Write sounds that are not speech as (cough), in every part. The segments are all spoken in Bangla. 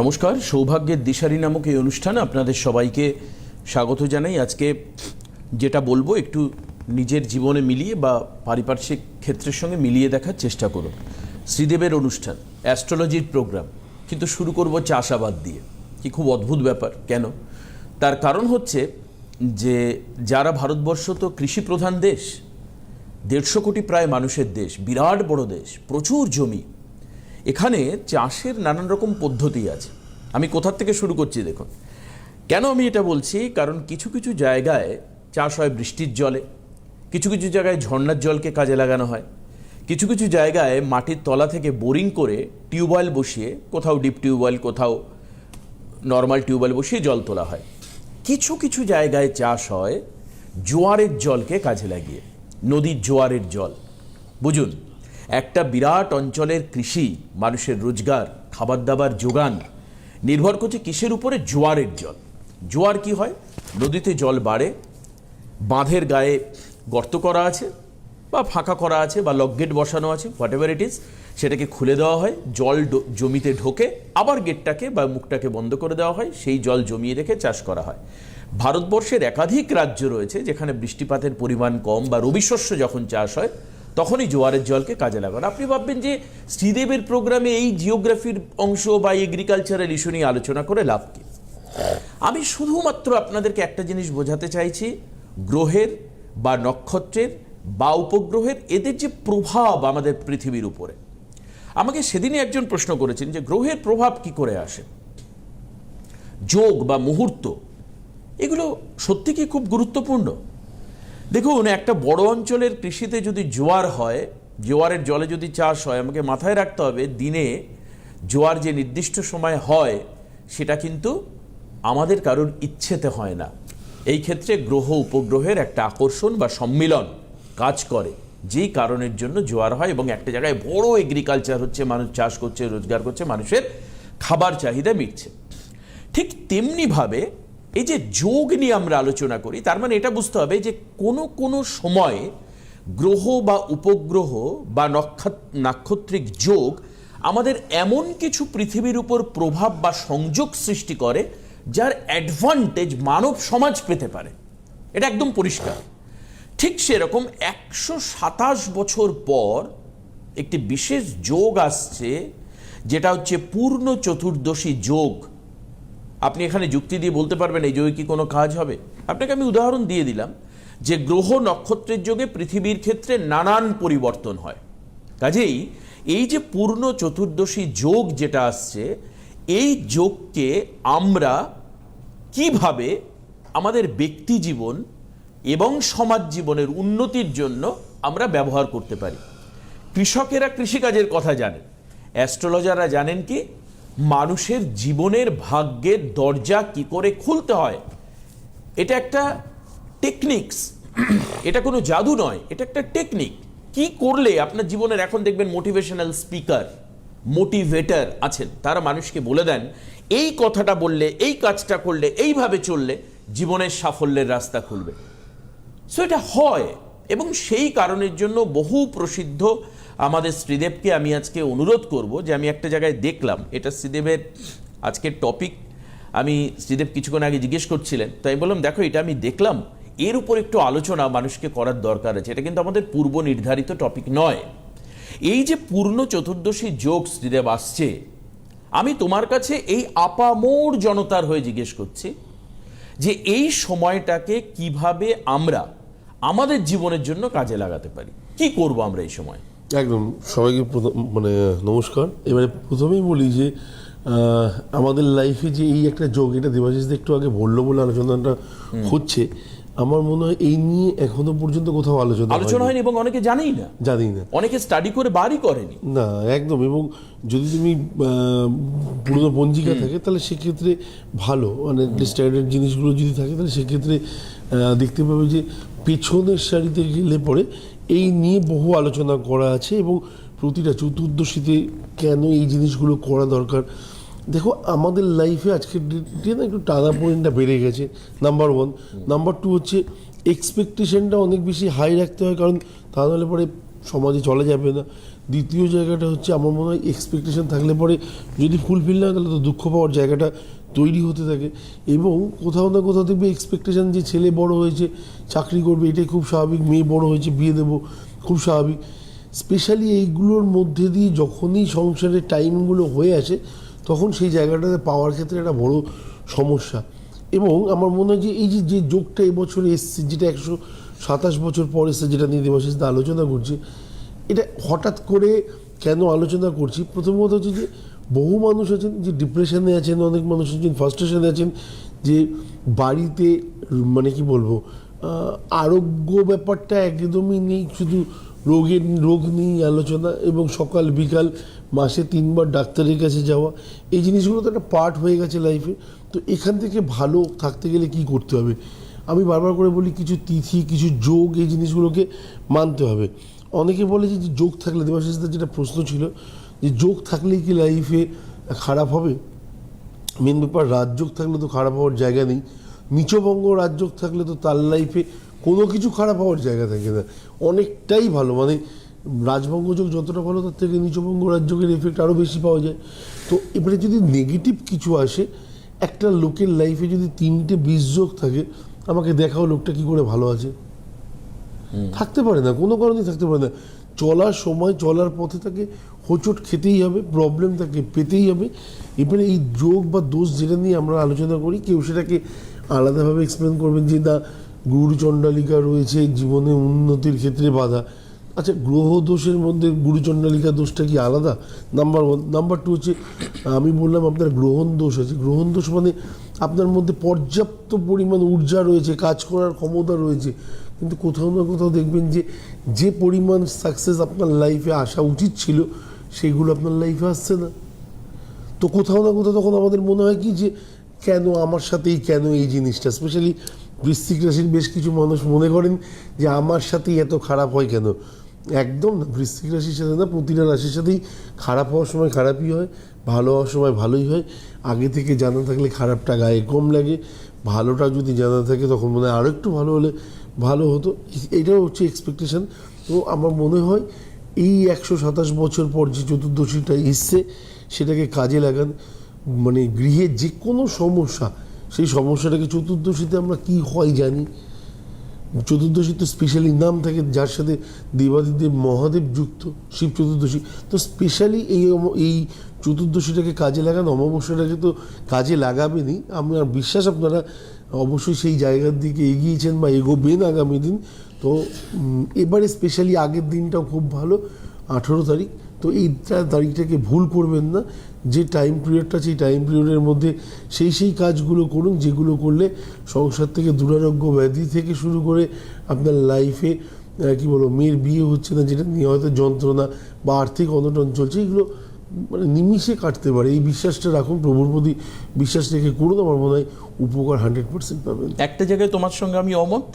নমস্কার, সৌভাগ্যের দিশারি নামক এই অনুষ্ঠানে আপনাদের সবাইকে স্বাগত জানাই। আজকে যেটা বলব, একটু নিজের জীবনে মিলিয়ে বা পারিপার্শ্বিক ক্ষেত্রের সঙ্গে মিলিয়ে দেখার চেষ্টা করুন। শ্রীদেবের অনুষ্ঠান, অ্যাস্ট্রোলজির প্রোগ্রাম, কিন্তু শুরু করব চাষাবাদ দিয়ে। কি খুব অদ্ভুত ব্যাপার, কেন? তার কারণ হচ্ছে যে যারা ভারতবর্ষ তো কৃষি প্রধান দেশ, দেড়শো কোটি প্রায় মানুষের দেশ, বিরাট বড় দেশ, প্রচুর জমি এখানে চাষের নানান রকম পদ্ধতি আছে। আমি কোথার থেকে শুরু করছি দেখুন। কেন আমি এটা বলছি? কারণ কিছু কিছু জায়গায় চাষ হয় বৃষ্টির জলে। কিছু কিছু জায়গায় ঝর্ণার জলকে কাজে লাগানো হয়। কিছু কিছু জায়গায় মাটির তলা থেকে বোরিং করে টিউবওয়েল বসিয়ে কোথাও ডিপ টিউবওয়েল, কোথাও নর্মাল টিউবওয়েল বসিয়ে জল তোলা হয়। কিছু কিছু জায়গায় চাষ হয় জোয়ারের জলকে কাজে লাগিয়ে। নদীর জোয়ারের জল। বুঝুন একটা বিরাট অঞ্চলের কৃষি, মানুষের রোজগার খাবার দাবার যোগান নির্ভর করছে কিসের উপরে? জোয়ারের জল। জোয়ার কি হয়? নদীতে জল বাড়ে, বাঁধের গায়ে গর্ত করা আছে বা ফাঁকা করা আছে বা লক গেট বসানো আছে হোয়াট এভার ইট ইজ সেটাকে খুলে দেওয়া হয়, জল জমিতে ঢোকে, আবার গেটটাকে বা মুখটাকে বন্ধ করে দেওয়া হয়, সেই জল জমিয়ে রেখে চাষ করা হয়। ভারতবর্ষের একাধিক রাজ্য রয়েছে যেখানে বৃষ্টিপাতের পরিমাণ কম বা রবি শস্য যখন চাষ হয় তখনই জোয়ারের জলকে কাজে লাগানো। আপনি ভাববেন যে শ্রীদেবের প্রোগ্রামে এই জিওগ্রাফির অংশ বা এগ্রিকালচারাল ইস্যু নিয়ে আলোচনা করে লাভ কী? আমি শুধুমাত্র আপনাদেরকে একটা জিনিস বোঝাতে চাইছি, গ্রহের বা নক্ষত্রের বা উপগ্রহের এদের যে প্রভাব আমাদের পৃথিবীর উপরে। আমাকে সেদিনই একজন প্রশ্ন করেছেন যে গ্রহের প্রভাব কি করে আসে? যোগ বা মুহূর্ত, এগুলো সত্যি কি খুব গুরুত্বপূর্ণ? দেখুন, একটা বড় অঞ্চলের কৃষিতে যদি জোয়ার হয়, জোয়ারের জলে যদি চাষ হয়, আমাকে মাথায় রাখতে হবে, দিনে জোয়ার যে নির্দিষ্ট সময় হয়, সেটা কিন্তু আমাদের কারোর ইচ্ছেতে হয় না। এই ক্ষেত্রে গ্রহ উপগ্রহের একটা আকর্ষণ বা সম্মিলন কাজ করে, যেই কারণের জন্য জোয়ার হয় এবং একটা জায়গায় বড় এগ্রিকালচার হচ্ছে, মানুষ চাষ করছে, রোজগার করছে, মানুষের খাবার চাহিদা মিটছে। ঠিক তেমনিভাবে এই যে যোগ নিয়ে আমরা আলোচনা করি, তার মানে এটা বুঝতে হবে যে কোনো কোনো সময়ে গ্রহ বা উপগ্রহ বা নক্ষত, নাক্ষত্রিক যোগ আমাদের এমন কিছু পৃথিবীর উপর প্রভাব বা সংযোগ সৃষ্টি করে, যার অ্যাডভান্টেজ মানব সমাজ পেতে পারে। এটা একদম পরিষ্কার। ঠিক সেরকম একশো সাতাশ বছর পর একটি বিশেষ যোগ আসছে, যেটা হচ্ছে পূর্ণ চতুর্দশী যোগ। আপনি এখানে যুক্তি দিয়ে বলতে পারবেন, এই যোগে কি কোনো কাজ হবে? আপনাকে আমি উদাহরণ দিয়ে দিলাম যে গ্রহ নক্ষত্রের যোগে পৃথিবীর ক্ষেত্রে নানান পরিবর্তন হয়। কাজেই এই যে পূর্ণ চতুর্দশী যোগ যেটা আসছে, এই যোগকে আমরা কীভাবে আমাদের ব্যক্তি জীবন এবং সমাজ জীবনের উন্নতির জন্য আমরা ব্যবহার করতে পারি? কৃষকেরা কৃষিকাজের কথা জানেন। অ্যাস্ট্রোলজাররা জানেন কি? মানুষের জীবনের ভাগ্যের দরজা কি করে খুলতে হয়? এটা একটা টেকনিক্স এটা কোনো জাদু নয়, এটা একটা টেকনিক কি করলে আপনার জীবনের এখন দেখবেন মোটিভেশনাল স্পিকার মোটিভেটার আছেন, তারা মানুষকে বলে দেন, এই কথাটা বললে, এই কাজটা করলে, এইভাবে চললে জীবনের সাফল্যের রাস্তা খুলবে। সো এটা হয় এবং সেই কারণের জন্য বহু প্রসিদ্ধ আমাদের শ্রীদেবকে আমি আজকে অনুরোধ করব যে আমি একটা জায়গায় দেখলাম, এটা শ্রীদেবের আজকের টপিক আমি শ্রীদেব কিছুক্ষণ আগে জিজ্ঞেস করছিলেন, তাই বললাম, দেখো, এটা আমি দেখলাম। এর উপর একটু আলোচনা মানুষকে করার দরকার আছে। এটা কিন্তু আমাদের পূর্ব নির্ধারিত টপিক নয়। এই যে পূর্ণ চতুর্দশী যোগ শ্রীদেব আসছে, আমি তোমার কাছে এই আপামোর জনতার হয়ে জিজ্ঞেস করছি যে এই সময়টাকে কীভাবে আমরা আমাদের জীবনের জন্য কাজে লাগাতে পারি? কি করব আমরা এই সময়? একদম সবাইকে মানে নমস্কার। এবারে প্রথমেই বলি যে আমাদের লাইফে যে এই একটা যোগ এটা দেবাশিস একটু আগে বলল বলে আলোচনাটা হচ্ছে আমার মনে হয় এই নিয়ে এখনও পর্যন্ত কোথাও আলোচনা আলোচনা হয়নি। এবং অনেকে জানেই না। জানি না। অনেকে স্টাডি করে বাড়ি করেনি। না একদম এবং যদি তুমি পুরনো পঞ্জিকা থাকে তাহলে সেক্ষেত্রে ভালো মানে ডিস্টার্ডেড জিনিসগুলো যদি থাকে তাহলে সেক্ষেত্রে দেখতে পাবে যে পেছনের সারিতে গেলে পরে এই নিয়ে বহু আলোচনা করা আছে এবং প্রতিটা চতুর্দশীতে কেন এই জিনিসগুলো করা দরকার? দেখো, আমাদের লাইফে আজকের ডেটে না একটু টানা পয়েন্টটা বেড়ে গেছে নাম্বার ওয়ান নাম্বার টু হচ্ছে এক্সপেকটেশনটা অনেক বেশি হাই রাখতে হয়, কারণ তা নাহলে পরে সমাজে চলা যাবে না। দ্বিতীয় জায়গাটা হচ্ছে, আমার মনে হয় এক্সপেকটেশন থাকলে পরে যদি ফুলফিল না তাহলে তো দুঃখ পাওয়ার জায়গাটা তৈরি হতে থাকে এবং কোথাও না কোথাও দেখবে এক্সপেকটেশন যে ছেলে বড় হয়েছে, চাকরি করবে, এটাই খুব স্বাভাবিক, মেয়ে বড় হয়েছে, বিয়ে দেবো, খুব স্বাভাবিক। স্পেশালি এইগুলোর মধ্যে দিয়ে যখনই সংসারের টাইমগুলো হয়ে আসে, তখন সেই জায়গাটাতে পাওয়ার ক্ষেত্রে একটা বড় সমস্যা। এবং আমার মনে হয় যে এই যে যে যোগটা এবছরে এসছে, যেটা একশো সাতাশ বছর পর এসছে, যেটা নিয়ে দেবাশিস আলোচনা করছে, এটা হঠাৎ করে কেন আলোচনা করছি? প্রথমত হচ্ছে যে বহু মানুষ আছেন যে ডিপ্রেশনে আছেন, অনেক মানুষ আছেন ফার্স্টেশনে আছেন, যে বাড়িতে মানে কি বলব আরোগ্য ব্যাপারটা একদমই নেই, শুধু রোগের, রোগ নিয়েই আলোচনা এবং সকাল, বিকাল, মাসে তিনবার ডাক্তারের কাছে যাওয়া, এই জিনিসগুলো তো একটা পার্ট হয়ে গেছে লাইফে তো এখান থেকে ভালো থাকতে গেলে কি করতে হবে? আমি বারবার করে বলি, কিছু তিথি, কিছু যোগ, এই জিনিসগুলোকে মানতে হবে। অনেকে বলে যে যোগ থাকলে দেবাশিসদের যেটা প্রশ্ন ছিল যে যোগ থাকলেই কি লাইফে খারাপ হবে? মেন ব্যাপার রাজযোগ থাকলে তো খারাপ হওয়ার জায়গা নেই। নিচবঙ্গ রাজযোগ থাকলে তো তার লাইফে কোনো কিছু খারাপ হওয়ার জায়গা থাকে না। অনেকটাই ভালো। মানে রাজবঙ্গ যোগ যতটা ভালো তার থেকে নিচবঙ্গ রাজযোগের এফেক্ট আরও বেশি পাওয়া যায়। তো এবারে যদি নেগেটিভ কিছু আসে একটা লোকের লাইফে যদি তিনটে বিষ যোগ থাকে আমাকে দেখাও লোকটা কি করে ভালো আছে। থাকতে পারে না কোনো কারণেই থাকতে পারে না। চলার সময় চলার পথে তাকে হোঁচট খেতেই হবে প্রবলেম তাকে পেতেই হবে। এবারে এই যোগ বা দোষ যেটা নিয়ে আমরা আলোচনা করি, কেউ সেটাকে আলাদাভাবে এক্সপ্লেন করবেন যে না গুরুচণ্ডালিকা রয়েছে, জীবনে উন্নতির ক্ষেত্রে বাধা। আচ্ছা গ্রহ দোষের মধ্যে গুরুচণ্ডালিকা দোষটা কি আলাদা? নাম্বার ওয়ান নাম্বার টু হচ্ছে, আমি বললাম আপনার গ্রহণ দোষ আছে। গ্রহণ দোষ মানে আপনার মধ্যে পর্যাপ্ত পরিমাণ ঊর্জা রয়েছে, কাজ করার ক্ষমতা রয়েছে। কিন্তু কোথাও না কোথাও দেখবেন যে যে পরিমাণ সাকসেস আপনার লাইফে আসা উচিত ছিল সেগুলো আপনার লাইফে আসছে না। তো কোথাও না কোথাও তখন আমাদের মনে হয় কি যে, কেন আমার সাথেই কেন এই জিনিসটা? স্পেশালি বৃশ্চিক রাশির বেশ কিছু মানুষ মনে করেন যে, আমার সাথেই এত খারাপ হয় কেন? একদম না, বৃশ্চিক রাশির সাথে না, প্রতিটা রাশির সাথেই খারাপ হওয়ার সময় খারাপই হয়, ভালো হওয়ার সময় ভালোই হয়। আগে থেকে জানা থাকলে খারাপটা গায়ে কম লাগে, ভালোটা যদি জানা থাকে তখন মনে হয় আরও একটু ভালো হলে ভালো হতো। এটাও হচ্ছে এক্সপেকটেশন তো আমার মনে হয় এই একশো সাতাশ বছর পর যে চতুর্দশীটা এসছে, সেটাকে কাজে লাগান। মানে গৃহে যে কোনো সমস্যা, সেই সমস্যাটাকে চতুর্দশীতে আমরা কি হয় জানি। চতুর্দশী তো স্পেশালি নাম থাকে, যার সাথে দেবাদিদেব মহাদেব যুক্ত, শিব চতুর্দশী। তো স্পেশালি এই এই চতুর্দশীটাকে কাজে লাগান, অমাবস্যাটাকে তো কাজে লাগাবেনই। আমার বিশ্বাস, আপনারা অবশ্যই সেই জায়গার দিকে এগিয়েছেন বা এগোবেন আগামী দিন। তো এবারে স্পেশালি আগের দিনটাও খুব ভালো, আঠেরো তারিখ। তো এই তারিখটাকে ভুল করবেন না। যে টাইম পিরিয়ডটা সেই টাইম পিরিয়ডের মধ্যে সেই সেই কাজগুলো করুন, যেগুলো করলে সংসার থেকে দুরারোগ্য ব্যাধি থেকে শুরু করে আপনার লাইফে কি বলব, মেয়ের বিয়ে হচ্ছে না, যেটা নিয়ে হয়তো যন্ত্রণা বা আর্থিক অনটন চলছে, এগুলো মানে নিমিষে কাটতে পারে। এই বিশ্বাসটা রাখুন, প্রভুর প্রতি বিশ্বাস রেখে করুন, আমার মনে হয় উপকার হান্ড্রেড পার্সেন্ট পাবেন। একটা জায়গায় তোমার সঙ্গে আমি অমত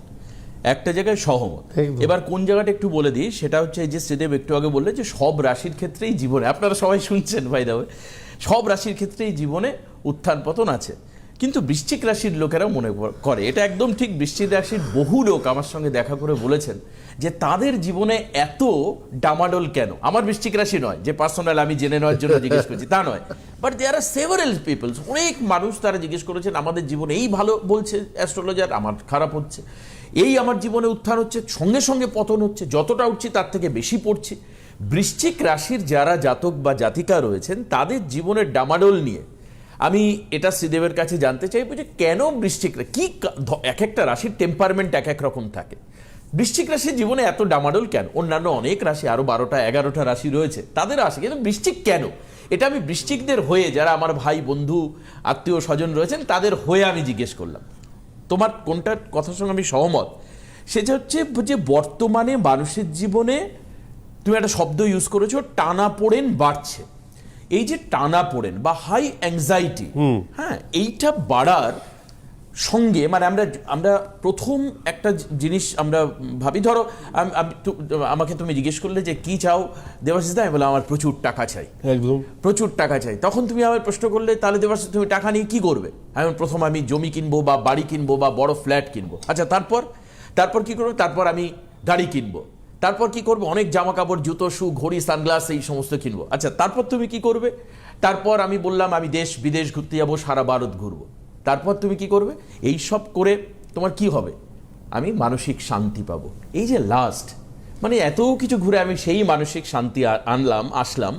একটা জায়গায় সহমত। এবার কোন জায়গাটা একটু বলে দিই সেটা হচ্ছে এই যে শ্রীদেব একটু আগে বললে যে সব রাশির ক্ষেত্রেই জীবনে আপনারা সবাই শুনছেন ভাই দাবে সব রাশির ক্ষেত্রেই জীবনে উত্থান পতন আছে। কিন্তু বৃশ্চিক রাশির লোকেরা মনে করে। এটা একদম ঠিক বৃশ্চিক রাশির বহু লোক আমার সঙ্গে দেখা করে বলেছেন যে তাদের জীবনে এত ডামাডোল কেন? আমার বৃশ্চিক রাশি নয় যে পার্সোনাল আমি জেনে নেওয়ার জন্য জিজ্ঞেস করছি তা নয়। But there are several peoples অনেক মানুষ তারা জিজ্ঞেস করেছেন আমাদের জীবনে এই ভালো বলছে অ্যাস্ট্রোলজার আমার খারাপ হচ্ছে। এই আমার জীবনে উত্থান হচ্ছে, সঙ্গে সঙ্গে পতন হচ্ছে, যতটা উঠছি তার থেকে বেশি পড়ছি। বৃশ্চিক রাশির যারা জাতক বা জাতিকা রয়েছেন, তাদের জীবনের ডামাডোল নিয়ে আমি এটা শ্রীদেবের কাছে জানতে চাইব যে কেন বৃশ্চিক কি এক একটা রাশির টেম্পারমেন্ট এক এক রকম থাকে? বৃশ্চিক রাশির জীবনে এত ডামাডোল কেন? অন্যান্য অনেক রাশি আরও বারোটা, এগারোটা রাশি রয়েছে, তাদের আসে, কিন্তু বৃশ্চিক কেন? এটা আমি বৃশ্চিকদের হয়ে, যারা আমার ভাই, বন্ধু আত্মীয় স্বজন রয়েছেন, তাদের হয়ে আমি জিজ্ঞেস করলাম। তোমার কোনটার কথার সঙ্গে আমি সহমত? সেটা হচ্ছে যে বর্তমানে মানুষের জীবনে তুমি একটা শব্দ ইউজ করেছ টানা পড়েন বাড়ছে। এই যে টানা পড়েন বা হাই অ্যাংজাইটি হ্যাঁ এইটা বাড়ার সঙ্গে মানে আমরা আমরা প্রথম একটা জিনিস আমরা ভাবি ধরো আমাকে তুমি জিজ্ঞেস করলে যে কি চাও দেবাশিস দা? আমি বললাম আমার প্রচুর টাকা চাই। একদম। প্রচুর টাকা চাই। তখন তুমি আবার প্রশ্ন করলে তাহলে দেবাশিস তুমি টাকা নিয়ে কি করবে? আমি প্রথম আমি জমি কিনবো বা বাড়ি কিনবো বা বড় ফ্ল্যাট কিনবো। আচ্ছা তারপর? তারপর কি করব? তারপর আমি গাড়ি কিনবো। তারপর কি করব? অনেক জামা কাপড় জুতো শু ঘড়ি সানগ্লাস এই সমস্ত কিনবো। আচ্ছা তারপর তুমি কি করবে? তারপর আমি বললাম আমি দেশ বিদেশ ঘুরতে যাব সারা ভারত ঘুরবো। তারপর তুমি কি করবে? এই সব করে তোমার কি হবে? আমি মানসিক শান্তি পাবো। এই যে লাস্ট মানে এত কিছু ঘুরে আমি সেই মানসিক শান্তি আনলাম আসলাম।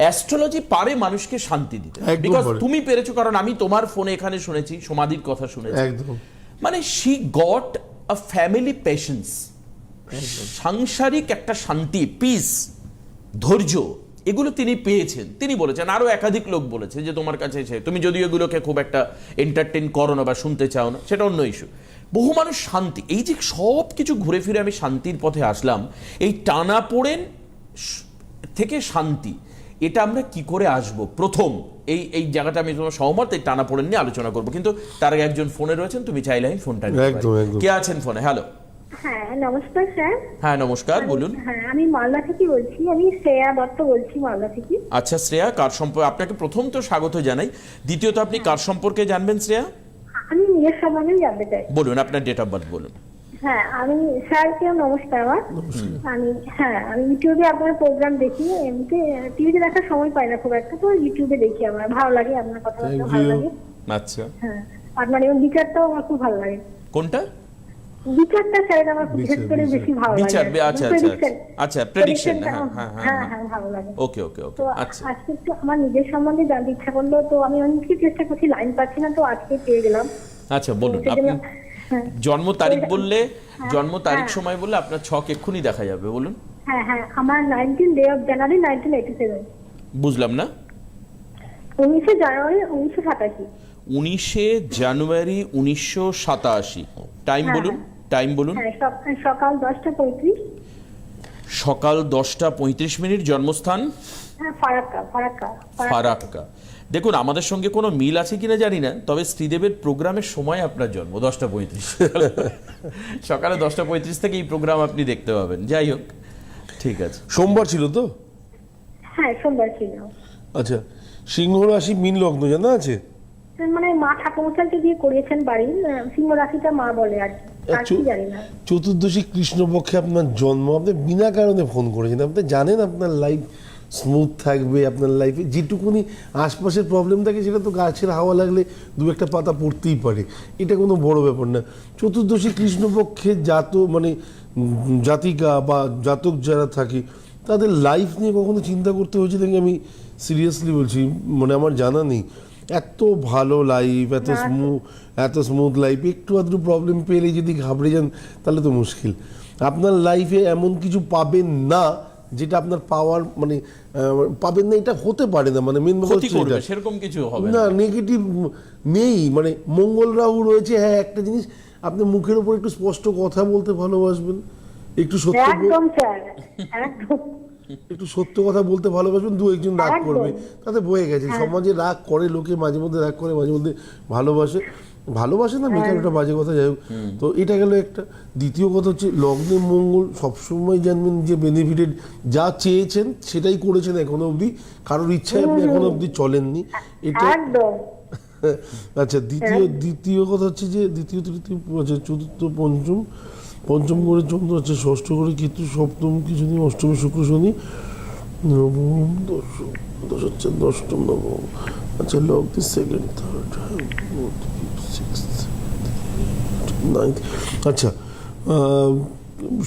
অ্যাস্ট্রোলজি পারে মানুষকে শান্তি দিতে। বিকজ তুমি পেরেছ কারণ আমি তোমার ফোনে এখানে শুনেছি সমাধির কথা শুনেছি। একদম। মানে she got a family patience সাংসারিক একটা শান্তি পিস ধৈর্য। এগুলো তিনি পেয়েছেন। তিনি বলেছেন আরও একাধিক লোক বলেছে যে তোমার কাছে এসে তুমি যদি এগুলোকে খুব একটা এন্টারটেন করো না বা শুনতে চাও না সেটা অন্য ইস্যু বহু মানুষ শান্তি এই যে সব কিছু ঘুরে ফিরে আমি শান্তির পথে আসলাম এই টানা পড়েন থেকে শান্তি। এটা আমরা কি করে আসব? প্রথম এই এই জায়গাটা আমি তোমার সহমত এই টানা পড়েন নিয়ে আলোচনা করব। কিন্তু তার আগে একজন ফোনে রয়েছেন তুমি চাইলে আমি ফোনটা। কে আছেন ফোনে? হ্যালো হ্যাঁ নমস্কার স্যার। হ্যাঁ নমস্কার বলুন। হ্যাঁ আমি মালদা থেকে বলছি। আমি শ্রেয়া দত্ত বলছি মালদা থেকে। আচ্ছা শ্রেয়া কার সম্পর্কে আপনাকে প্রথম তো স্বাগত জানাই। দ্বিতীয়ত আপনি কার সম্পর্কে জানবেন শ্রেয়া? আমি নিজের সম্বন্ধে জানতে চাই। বলুন আপনার ডেট অফ বার্থ বলুন। হ্যাঁ আমি স্যারকে নমস্কার আমার। আমি হ্যাঁ আমি ইউটিউবে আপনার প্রোগ্রাম দেখি। এমনিতে টিভিতে দেখার সময় পাই না খুব একটা তো ইউটিউবে দেখি আমার। ভালো লাগে আপনার Thank ভালো লাগে। আচ্ছা। হ্যাঁ আপনার এবং বিচারটাও আমার খুব ভালো লাগে। কোনটা? বিচারটা স্যার আমার বিশেষ করে বেশি ভালো লাগে। বিচার, আচ্ছা, আচ্ছা, আচ্ছা, prediction, Prediction হ্যাঁ, হ্যাঁ, হ্যাঁ, হ্যাঁ। হ্যাঁ। ভালো লাগে। ওকে ওকে ওকে আচ্ছা। আজকে একটু আমার নিজের সম্বন্ধে জানতে ইচ্ছা করল তো আমি অনেককে চেষ্টা করছি লাইন পাচ্ছি না তো আজকে পেয়ে গেলাম। আচ্ছা বলুন আপনি হ্যাঁ। জন্ম তারিখ বললে জন্ম তারিখ। সময় বললে আপনার ছক এক্ষুনি দেখা যাবে বলুন। হ্যাঁ হ্যাঁ আমার nineteen day of January nineteen eighty seven বুঝলাম না। উনিশে জানুয়ারি উনিশশো সাতাশি। উনিশে জানুয়ারি উনিশশো সাতাশি। টাইম বলুন। টাইম বলুন। হ্যাঁ সকাল দশটা পঁয়ত্রিশ। সকাল দশটা পঁয়ত্রিশ মিনিট জন্মস্থান? হ্যাঁ ফারাক্কা ফারাক্কা ফারাক্কা। ফারাক্কা। দেখুন আমাদের সঙ্গে কোনো মিল আছে কিনা জানি না তবে শ্রীদেবের প্রোগ্রামের সময় আপনার জন্ম দশটা পঁয়ত্রিশ। (laughs) সকালে দশটা পঁয়ত্রিশ থেকে এই প্রোগ্রাম আপনি দেখতে পাবেন। যাই হোক ঠিক আছে। সোমবার ছিল তো? হ্যাঁ সোমবার ছিল। আচ্ছা সিংহ রাশি মিন লগ্ন জানা আছে? মানে মা ঠাকুমশাইকে দিয়ে করিয়েছেন বাড়ি সিংহ রাশিটা মা বলে আর কি। চতুর্দশী কৃষ্ণপক্ষে আপনার জন্ম আপনি বিনা কারণে ফোন করেছেন। আপনি জানেন আপনার লাইফ স্মুথ থাকবে আপনার লাইফে যেটুকুনি আশপাশের প্রবলেম থাকে সেটা তো গাছের হাওয়া লাগলে দু একটা পাতা পড়তেই পারে। এটা কোনো বড় ব্যাপার না। চতুর্দশী কৃষ্ণপক্ষে জাত মানে জাতিকা বা জাতক যারা থাকে তাদের লাইফ নিয়ে কখনো চিন্তা করতে হয়েছে নাকি? আমি সিরিয়াসলি বলছি মানে আমার জানা নেই। এত ভালো লাইফ এত স্মুথ এত স্মুথ লাইফ একটু আধটু প্রবলেম পেলে যদি ঘাবড়ে যান তাহলে তো মুশকিল। আপনার লাইফে এমন কিছু পাবেন না যেটা আপনার পাওয়ার মানে আহ, পাবেন না এটা হতে পারে না মানে মেন সেরকম কিছু হবে না। না নেগেটিভ নেই মানে মঙ্গল রাহু রয়েছে হ্যাঁ একটা জিনিস আপনি মুখের উপর একটু স্পষ্ট কথা বলতে ভালোবাসবেন একটু সত্য একদম স্যার একদম। একটু সত্য কথা বলতে ভালোবাসবেন দু একজন রাগ করবে। তাতে বয়ে গেছে। সমাজে রাগ করে লোকে মাঝে মধ্যে রাগ করে মাঝে মধ্যে ভালোবাসে। ভালোবাসে না মেকার ওটা বাজে কথা যাই হোক। তো এটা গেল একটা। দ্বিতীয় কথা হচ্ছে লগ্নে মঙ্গল সবসময় জানবেন যে বেনিফিটেড যা চেয়েছেন সেটাই করেছেন এখনও অবধি। কারোর ইচ্ছায় আপনি এখনও অবধি চলেননি। এটা (laughs) আচ্ছা দ্বিতীয় দ্বিতীয় কথা হচ্ছে যে দ্বিতীয় তৃতীয় চতুর্থ পঞ্চম পঞ্চম করে চন্দ্র আছে, ষষ্ঠ করে কিন্তু সপ্তম কিছু দিন অষ্টম শুক্র শনি, নবম দশম, দশ হচ্ছে দশম, নবম। আচ্ছা লগ দি সেকেন্ড থার্ড আচ্ছা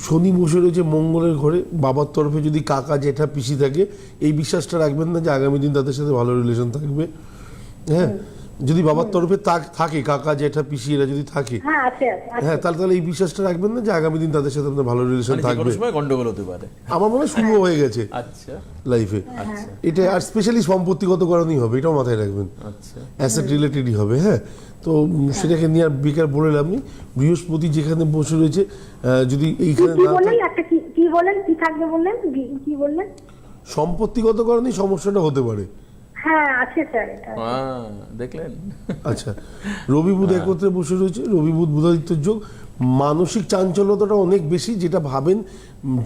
শনি বসে রয়েছে মঙ্গলের ঘরে, বাবার তরফে যদি কাকা, জেঠা, পিসি থাকে, এই বিশ্বাসটা রাখবেন না যে আগামী দিন তাদের সাথে ভালো রিলেশন থাকবে। হ্যাঁ? যদি বাবার তরফে থাকে কাকা জেঠা পিসি এরা যদি থাকে হ্যাঁ। হ্যাঁ তাহলে তাহলে এই বিশ্বাসটা রাখবেন না যে আগামী দিন তাদের সাথে আপনার ভালো রিলেশন মানে থাকবে। গন্ডগোল হতে পারে। আমার মনে হয় শুরু হয়ে গেছে আচ্ছা। লাইফে আচ্ছা। এটা আর স্পেশালি সম্পত্তিগত কারণেই হবে এটাও মাথায় রাখবেন। আচ্ছা। অ্যাসেট রিলেটেডই হবে হ্যাঁ। তো সেটাকে নিয়ে আর বেকার বলে লাভ নেই। বৃহস্পতি যেখানে বসে রয়েছে যদি এইখানে কি না বললেন? কি কি বললেন? কি থাকবে বললেন? কি- কি বললেন? সম্পত্তিগত কারণেই সমস্যাটা হতে পারে। হ্যাঁ দেখলেন? আচ্ছা রবি বুধ একত্রে বসে রয়েছে রবি বুধ বুধাদিত্যের যোগ। মানসিক চাঞ্চল্যতাটা অনেক বেশি যেটা ভাবেন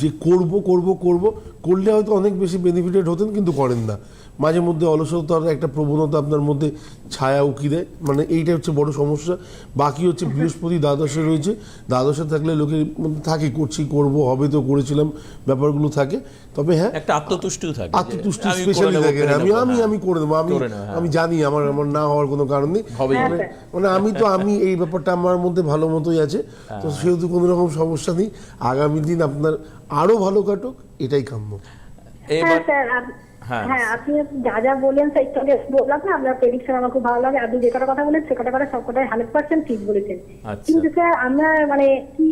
যে করব করব করব করলে হয়তো অনেক বেশি বেনিফিটেড হতেন কিন্তু করেন না। মাঝে মধ্যে অলসতার একটা প্রবণতা আপনার মধ্যে ছায়া উকি দেয়। মানে এইটা হচ্ছে বড় সমস্যা। বাকি হচ্ছে বৃহস্পতি দ্বাদশে রয়েছে। দ্বাদশে থাকলে লোকের মধ্যে থাকে করছি করব হবে তো করেছিলাম ব্যাপারগুলো থাকে। তবে হ্যাঁ একটা আত্মতুষ্টিও থাকে আত্মতুষ্টি আমি করে স্পেশালি নেব, থাকে। আমি আমি হ্যাঁ। আমি করে দেবো আমি হ্যাঁ। আমি জানি আমার আমার না হওয়ার কোনো কারণ নেই। হবেই। হ্যাঁ, না। স্যার। মানে আমি তো আমি এই ব্যাপারটা আমার মধ্যে ভালো মতোই আছে। তো সেহেতু কোনো রকম সমস্যা নেই। আগামী দিন আপনার আরও ভালো কাটুক এটাই কাম্য। হ্যাঁ স্যার হ্যাঁ। হ্যাঁ আপনি যা যা বললেন সেই সঙ্গে বললাম না আপনার প্রেডিকশন আমার খুব ভালো লাগে আপনি যে কটা কথা বলেন সে কটা কথা সব কটাই হান্ড্রেড পার্সেন্ট ঠিক বলেছেন আচ্ছা। কিন্তু স্যার আমরা মানে কি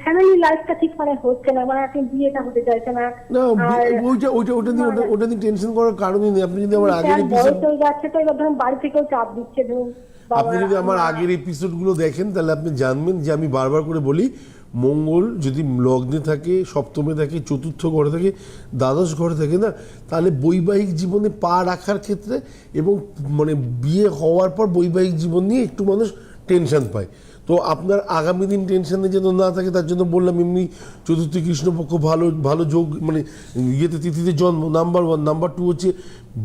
ফ্যামিলি লাইফটা ঠিক মানে হচ্ছে না মানে আপনি বিয়েটা হতে চাইছে না না আর বি- ওইটা ওইটা ওটা নিয়ে ওটা- ওটা নিয়ে টেনশন করার কারণই নেই। আপনি যদি আমার আগের এপিসোড বয়স হয়ে যাচ্ছে তো এবার ধরুন বাড়ি থেকেও চাপ দিচ্ছে ধরুন আপনি যদি আমার আগের এপিসোডগুলো দেখেন তাহলে আপনি জানবেন যে আমি বারবার করে বলি মঙ্গল যদি লগ্নে থাকে সপ্তমে থাকে চতুর্থ ঘরে থাকে দ্বাদশ ঘরে থাকে না তাহলে বৈবাহিক জীবনে পা রাখার ক্ষেত্রে এবং মানে বিয়ে হওয়ার পর বৈবাহিক জীবন নিয়ে একটু মানুষ টেনশন পায়। তো আপনার আগামী দিন টেনশনে যেন না থাকে, তার জন্য বললাম এমনি চতুর্থী কৃষ্ণপক্ষ ভালো ভালো যোগ মানে ইয়েতে তিথিতে জন্ম নাম্বার ওয়ান নাম্বার টু হচ্ছে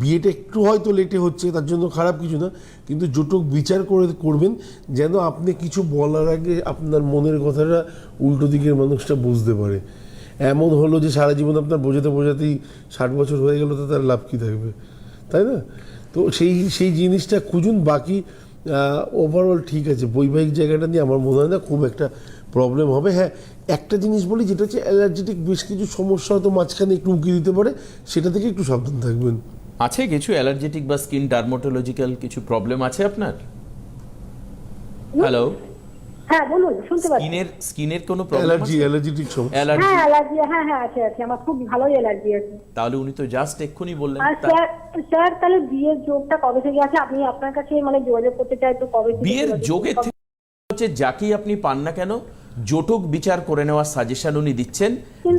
বিয়েটা একটু হয়তো লেটে হচ্ছে, তার জন্য খারাপ কিছু না, কিন্তু জোটক বিচার করে, করবেন যেন আপনি কিছু বলার আগে আপনার মনের কথাটা উল্টো দিকের মানুষটা বুঝতে পারে। এমন হলো যে সারা জীবন আপনার বোঝাতে, বোঝাতেই ষাট বছর হয়ে গেল, তো তার লাভ কী থাকবে? তাই না? তো সেই সেই জিনিসটা খুঁজুন, বাকি ওভারঅল ঠিক আছে বৈবাহিক জায়গাটা নিয়ে আমার মনে হয় না খুব একটা প্রবলেম হবে। হ্যাঁ একটা জিনিস বলি যেটা হচ্ছে অ্যালার্জেটিক বেশ কিছু সমস্যা হয়তো মাঝখানে একটু উঁকি দিতে পারে সেটা থেকে একটু সাবধান থাকবেন। আছে কিছু অ্যালার্জেটিক বা স্কিন ডার্মাটোলজিক্যাল কিছু প্রবলেম আছে আপনার? হ্যালো হ্যাঁ বলুন শুনতে পাচ্ছি। স্কিনের স্কিনের কোনো প্রবলেম অ্যালার্জি অ্যালার্জেটিক সমস্যা অ্যালার্জি হ্যাঁ অ্যালার্জি হ্যাঁ হ্যাঁ আছে আছে আমার খুব ভালোই অ্যালার্জি আছে। তাহলে উনি তো জাস্ট এক্ষুনি বললেন স্যার স্যার তাহলে বিয়ের যোগটা কবে থেকে আছে? আপনি আপনার কাছে মানে যোগাযোগ করতে চাই তো কবে বিয়ের যোগের হচ্ছে যাকেই আপনি পান না কেন জটক বিচার করে নেওয়ার সাজেশন উনি দিচ্ছেন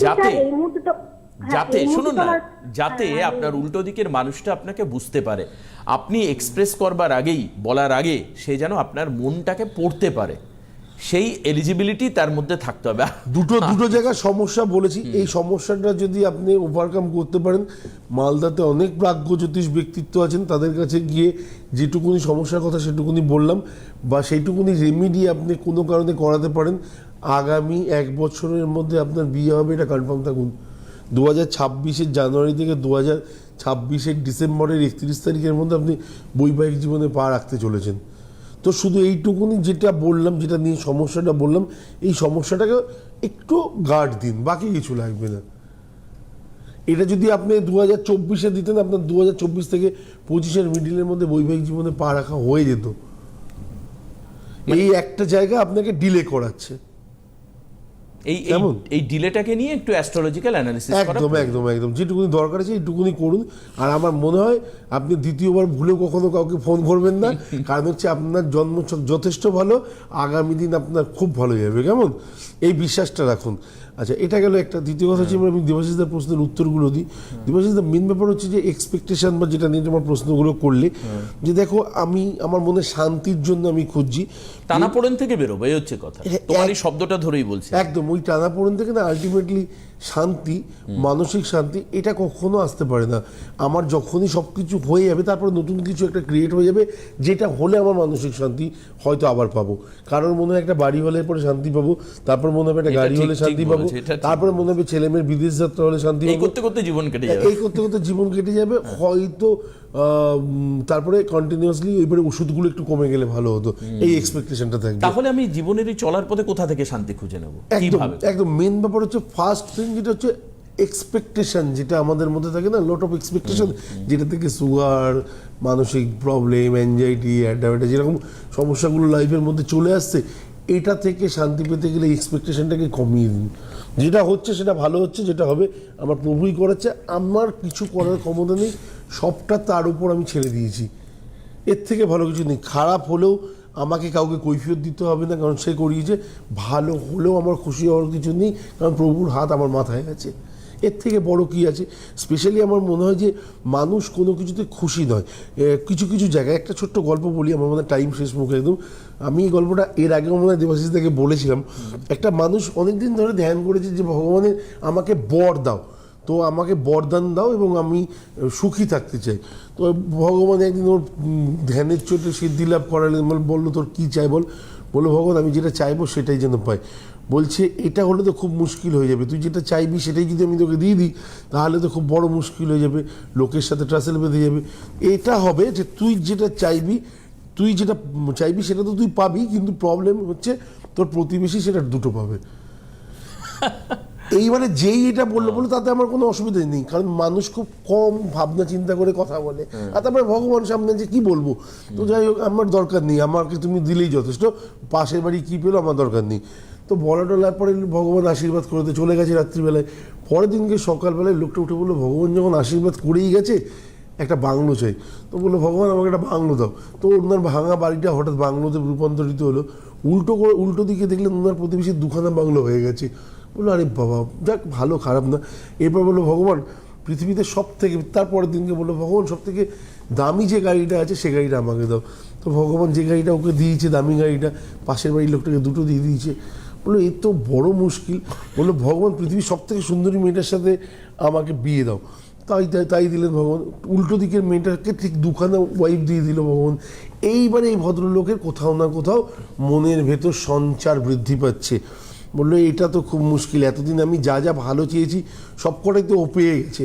যাতে এই মুহূর্তে তো হ্যাঁ, যাতে শুনুন না যাতে হ্যাঁ, আপনার উল্টো দিকের মানুষটা আপনাকে বুঝতে পারে। আপনি এক্সপ্রেস করবার আগেই বলার আগে সে যেন আপনার মনটাকে পড়তে পারে। সেই এলিজিবিলিটি তার মধ্যে থাকতে হবে। দুটো দুটো জায়গায় সমস্যা বলেছি। এই সমস্যাটা যদি আপনি ওভারকাম করতে পারেন মালদাতে অনেক প্রাজ্ঞ জ্যোতিষ ব্যক্তিত্ব আছেন তাদের কাছে গিয়ে যেটুকুনি সমস্যার কথা সেটুকুনি বললাম বা সেইটুকুনি রেমিডি আপনি কোনো কারণে করাতে পারেন আগামী এক বছরের মধ্যে আপনার বিয়ে হবে এটা কনফার্ম থাকুন। দু হাজার ছাব্বিশের জানুয়ারি থেকে দু হাজার ছাব্বিশের ডিসেম্বরের একত্রিশ তারিখের মধ্যে আপনি বৈবাহিক জীবনে পা রাখতে চলেছেন। তো শুধু এইটুকুনি যেটা বললাম, যেটা নিয়ে সমস্যাটা বললাম, এই সমস্যাটাকে একটু গার্ড দিন, বাকি কিছু লাগবে না। এটা যদি আপনি দু হাজার চব্বিশে দিতেন, আপনার দু হাজার চব্বিশ থেকে পঁচিশের মিডিলের মধ্যে বৈবাহিক জীবনে পা রাখা হয়ে যেত। এই একটা জায়গা আপনাকে ডিলে করাচ্ছে। এই এই- এই ডিলেটাকে নিয়ে একটু অ্যাস্ট্রোলজিক্যাল অ্যানালিসিস একদম একদম একদম। যেটুকুনি দরকার আছে এইটুকুনি করুন। আর আমার মনে হয় আপনি দ্বিতীয়বার ভুলেও কখনো কাউকে ফোন করবেন না। (laughs) কারণ হচ্ছে আপনার জন্ম যথেষ্ট ভালো। আগামী দিন আপনার খুব ভালো যাবে। কেমন? এই বিশ্বাসটা রাখুন। আচ্ছা এটা গেল একটা। দ্বিতীয় কথা হচ্ছে আমি দেবাশিসদার প্রশ্নের উত্তরগুলো দিই। দেবাশিসদার মেন ব্যাপার হচ্ছে যে এক্সপেকটেশন বা যেটা নিয়ে তোমার প্রশ্নগুলো করলে যে দেখো আমি আমার মনে শান্তির জন্য আমি খুঁজছি। টানাপোড়েন থেকে বেরোবো এই হচ্ছে কথা। তোমার এই শব্দটা ধরেই বলছি। একদম ওই টানাপোড়েন থেকে না আলটিমেটলি শান্তি মানসিক শান্তি এটা কখনো আসতে পারে না। আমার যখনই সব কিছু হয়ে যাবে তারপর নতুন কিছু একটা ক্রিয়েট হয়ে যাবে যেটা হলে আমার মানসিক শান্তি হয়তো আবার পাবো। কারোর মনে হয় একটা বাড়ি হলে পরে শান্তি পাবো তারপর মনে হবে একটা গাড়ি হলে শান্তি পাবো তারপরে মনে হবে ছেলে মেয়ের বিদেশ যাত্রা হলে শান্তি পাবো। করতে করতে জীবন কেটে যাবে। এই করতে করতে জীবন কেটে যাবে হয়তো তারপরে কন্টিনিউয়াসলি এবারে ওষুধগুলো একটু কমে গেলে ভালো হতো। এই এক্সপেকটেশনটা থাকবে। তাহলে আমি জীবনের এই চলার পথে কোথা থেকে শান্তি খুঁজে নেব? একদম একদম। মেন ব্যাপার হচ্ছে ফার্স্ট থিং যেটা হচ্ছে এক্সপেকটেশন যেটা আমাদের মধ্যে থাকে না লট অফ এক্সপেকটেশন যেটা থেকে সুগার মানসিক প্রবলেম অ্যাংজাইটি অ্যাডাভেটা যেরকম সমস্যাগুলো লাইফের মধ্যে চলে আসছে এটা থেকে শান্তি পেতে গেলে এক্সপেকটেশনটাকে কমিয়ে দিন। যেটা হচ্ছে সেটা ভালো হচ্ছে যেটা হবে আমার প্রভুই করাচ্ছে আমার কিছু করার ক্ষমতা নেই সবটা তার উপর আমি ছেড়ে দিয়েছি। এর থেকে ভালো কিছু নেই। খারাপ হলেও আমাকে কাউকে কৈফিয়ত দিতে হবে না, কারণ সে করিয়েছে। ভালো হলেও আমার খুশি হওয়ার কিছু নেই, কারণ প্রভুর হাত আমার মাথায় আছে। এর থেকে বড় কি আছে? স্পেশালি আমার মনে হয় যে মানুষ কোনো কিছুতে খুশি নয়। কিছু কিছু জায়গায় একটা ছোট্ট গল্প বলি, আমার মনে টাইম শেষ মুখে একদম। আমি এই গল্পটা এর আগেও মনে হয় দেবাশিস থেকে বলেছিলাম। একটা মানুষ অনেক দিন ধরে ধ্যান করেছে যে ভগবানের আমাকে বর দাও। তো আমাকে বরদান দাও এবং আমি সুখী থাকতে চাই। তো ভগবান একদিন ওর ধ্যানের চোটে সিদ্ধি লাভ করালেন, বল- বলল, তোর কী চাই বল? বলল, ভগবান, আমি যেটা চাইব সেটাই যেন পাই। বলছে, এটা হলে তো খুব মুশকিল হয়ে যাবে। তুই যেটা চাইবি সেটাই যদি আমি তোকে দিয়ে দিই, তাহলে তো খুব বড় মুশকিল হয়ে যাবে। লোকের সাথে ট্রাসেল বেঁধে যাবে। এটা হবে যে তুই যেটা চাইবি, তুই যেটা চাইবি সেটা তো তুই পাবি, কিন্তু প্রবলেম হচ্ছে তোর প্রতিবেশী সেটা দুটো পাবে। (laughs) এইবারে যেই এটা বলল বলে তাতে আমার কোনো অসুবিধা নেই। কারণ মানুষ খুব কম ভাবনা চিন্তা করে কথা বলে। আর তারপরে ভগবান সামনে যে কি বলব? তো যাই হোক আমার দরকার নেই। আমাকে তুমি দিলেই যথেষ্ট। পাশের বাড়ি কি পেল আমার দরকার নেই। তো বলা টলার পরে ভগবান আশীর্বাদ করতে চলে গেছে রাত্রিবেলায়। পরের দিনকে সকালবেলায় লোকটা উঠে বলল ভগবান যখন আশীর্বাদ করেই গেছে একটা বাংলো চাই। তো বলল ভগবান আমাকে একটা বাংলো দাও। তো ওনার ভাঙা বাড়িটা হঠাৎ বাংলোতে রূপান্তরিত হলো। উল্টো করে উল্টো দিকে দেখলেন ওনার প্রতিবেশীর দুখানা বাংলো হয়ে গেছে। বলল, আরে বাবা, যাক, ভালো, খারাপ না এরপর বলল, ভগবান, পৃথিবীতে সব থেকে তারপরের দিনকে বলল, ভগবান সব থেকে দামি যে গাড়িটা আছে, সে গাড়িটা আমাকে দাও। তো ভগবান যে গাড়িটা ওকে দিয়েছে, দামি গাড়িটা, পাশের বাড়ির লোকটাকে দুটো দিয়ে দিয়েছে। বলল, এ তো বড় মুশকিল। বলল, ভগবান, পৃথিবীর সব থেকে সুন্দরী মেয়েটার সাথে আমাকে বিয়ে দাও। তাই তাই তাই দিলেন ভগবান। উল্টো দিকের মেয়েটাকে ঠিক দুখানা ওয়াইফ দিয়ে দিল ভগবান। এইবারে এই ভদ্রলোকের কোথাও না কোথাও মনের ভেতর সঞ্চার বৃদ্ধি পাচ্ছে। বলল, এটা তো খুব মুশকিল, এতদিন আমি যা যা ভালো চেয়েছি সব কটাই তো ও পেয়ে গেছে।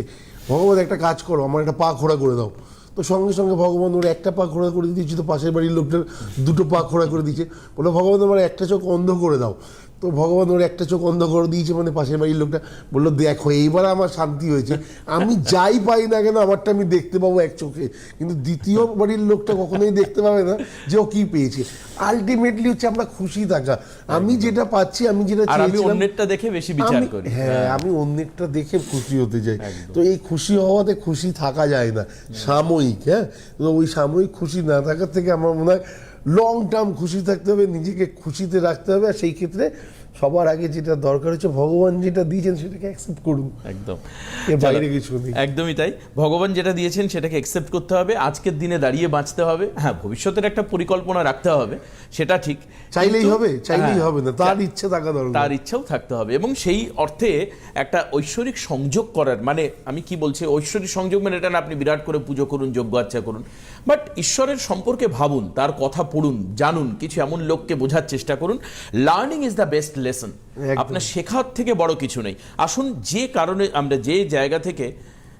ভগবান একটা কাজ করো, আমার একটা পা খোড়া করে দাও। তো সঙ্গে সঙ্গে ভগবান ওর একটা পা খোড়া করে দিয়েছি, তো পাশের বাড়ির লোকটার দুটো পা খোড়া করে দিয়েছে। বলে ভগবান আমার একটা চোখ অন্ধ করে দাও। তো ভগবান ওর একটা চোখ অন্ধ করে দিয়েছে মানে পাশের বাড়ির লোকটা বলল দেখো এইবার আমার শান্তি হয়েছে। আমি যাই পাই না কেন আমারটা আমি দেখতে পাবো এক চোখে। কিন্তু দ্বিতীয় বাড়ির লোকটা কখনোই দেখতে পাবে না যে ও কি পেয়েছে। আলটিমেটলি হচ্ছে আমরা খুশি থাকা। আমি যেটা পাচ্ছি আমি যেটা চেয়েছিলাম অন্যেরটা দেখে বেশি বিচার করি। হ্যাঁ আমি অন্যেরটা দেখে খুশি হতে যাই তো এই খুশি হওয়াতে খুশি থাকা যায় না। সাময়িক হ্যাঁ? তো ওই সাময়িক খুশি না থাকার থেকে আমার মনে হয় লং টার্ম খুশি থাকতে হবে নিজেকে খুশিতে রাখতে হবে আর সেই ক্ষেত্রে সবার আগে যেটা দরকার হচ্ছে ভগবান যেটা দিয়েছেন সেটাকে অ্যাকসেপ্ট করুন। একদম। এর বাইরে কিছু নেই। একদমই তাই। ভগবান যেটা দিয়েছেন সেটাকে একসেপ্ট করতে হবে আজকের দিনে দাঁড়িয়ে বাঁচতে হবে। হ্যাঁ ভবিষ্যতের একটা পরিকল্পনা রাখতে হবে সেটা ঠিক। চাইলেই হবে চাইলেই হ্যাঁ, হবে না তার ইচ্ছে থাকা দরকার। তার ইচ্ছাও থাকতে হবে এবং সেই অর্থে একটা ঐশ্বরিক সংযোগ করার মানে আমি কি বলছি ঐশ্বরিক সংযোগ মানে এটা না আপনি বিরাট করে পুজো করুন যোগ্য আচ্ছা করুন। বাট ঈশ্বরের সম্পর্কে ভাবুন তার কথা পড়ুন জানুন কিছু এমন লোককে বোঝার চেষ্টা করুন। Learning is the best lesson আপনার শেখার থেকে বড় কিছু নেই। আসুন যে কারণে আমরা যে জায়গা থেকে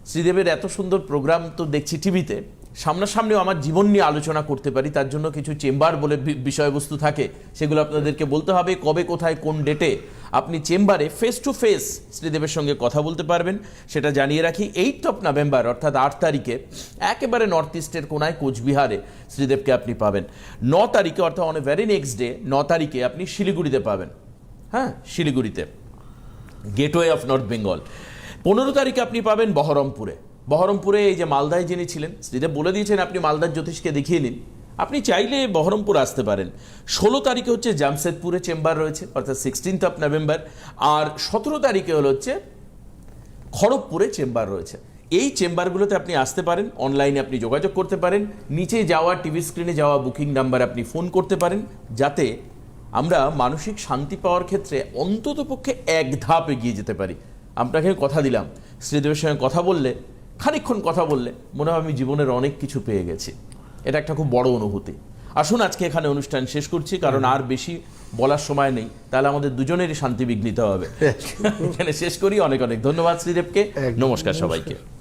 শ্রীদেবের এত সুন্দর প্রোগ্রাম তো দেখছি টিভিতে সামনাসামনিও আমার জীবন নিয়ে আলোচনা করতে পারি তার জন্য কিছু চেম্বার বলে বিষয়বস্তু থাকে সেগুলো আপনাদেরকে বলতে হবে কবে কোথায় কোন ডেটে আপনি চেম্বারে ফেস টু ফেস শ্রীদেবের সঙ্গে কথা বলতে পারবেন। সেটা জানিয়ে রাখি এইট অফ নভেম্বর অর্থাৎ আট তারিখে একেবারে নর্থ ইস্টের কোনায় কোচবিহারে শ্রীদেবকে আপনি পাবেন। ন তারিখে অর্থাৎ on a very next day ন তারিখে আপনি শিলিগুড়িতে পাবেন। হ্যাঁ শিলিগুড়িতে। গেটওয়ে অফ নর্থ বেঙ্গল পনেরো তারিখে আপনি পাবেন বহরমপুরে। বহরমপুরে এই যে মালদায় যিনি ছিলেন, শ্রীদেব বলে দিয়েছেন, আপনি মালদার জ্যোতিষকে দেখিয়ে নিন। আপনি চাইলে বহরমপুর আসতে পারেন। ষোলো তারিখে হচ্ছে জামশেদপুরে চেম্বার রয়েছে, অর্থাৎ সিক্সটিন্থ অফ নভেম্বর আর সতেরো তারিখে হলো হচ্ছে খড়গপুরে চেম্বার রয়েছে। এই চেম্বারগুলোতে আপনি আসতে পারেন অনলাইনে আপনি যোগাযোগ করতে পারেন। নিচে যাওয়া টিভি স্ক্রিনে যাওয়া বুকিং নাম্বার আপনি ফোন করতে পারেন, যাতে আমরা মানসিক শান্তি পাওয়ার ক্ষেত্রে অন্তত পক্ষে এক ধাপ এগিয়ে যেতে পারি। আপনাকে কথা দিলাম। শ্রীদেবের সঙ্গে কথা বললে খানিকক্ষণ কথা বললে মনে হয় আমি জীবনের অনেক কিছু পেয়ে গেছি। এটা একটা খুব বড় অনুভূতি। আসুন আজকে এখানে অনুষ্ঠান শেষ করছি কারণ আর বেশি বলার সময় নেই। তাহলে আমাদের দুজনেরই শান্তি বিঘ্নিত হবে। (laughs) এখানে শেষ করি। অনেক অনেক ধন্যবাদ শ্রীদেবকে। নমস্কার সবাইকে।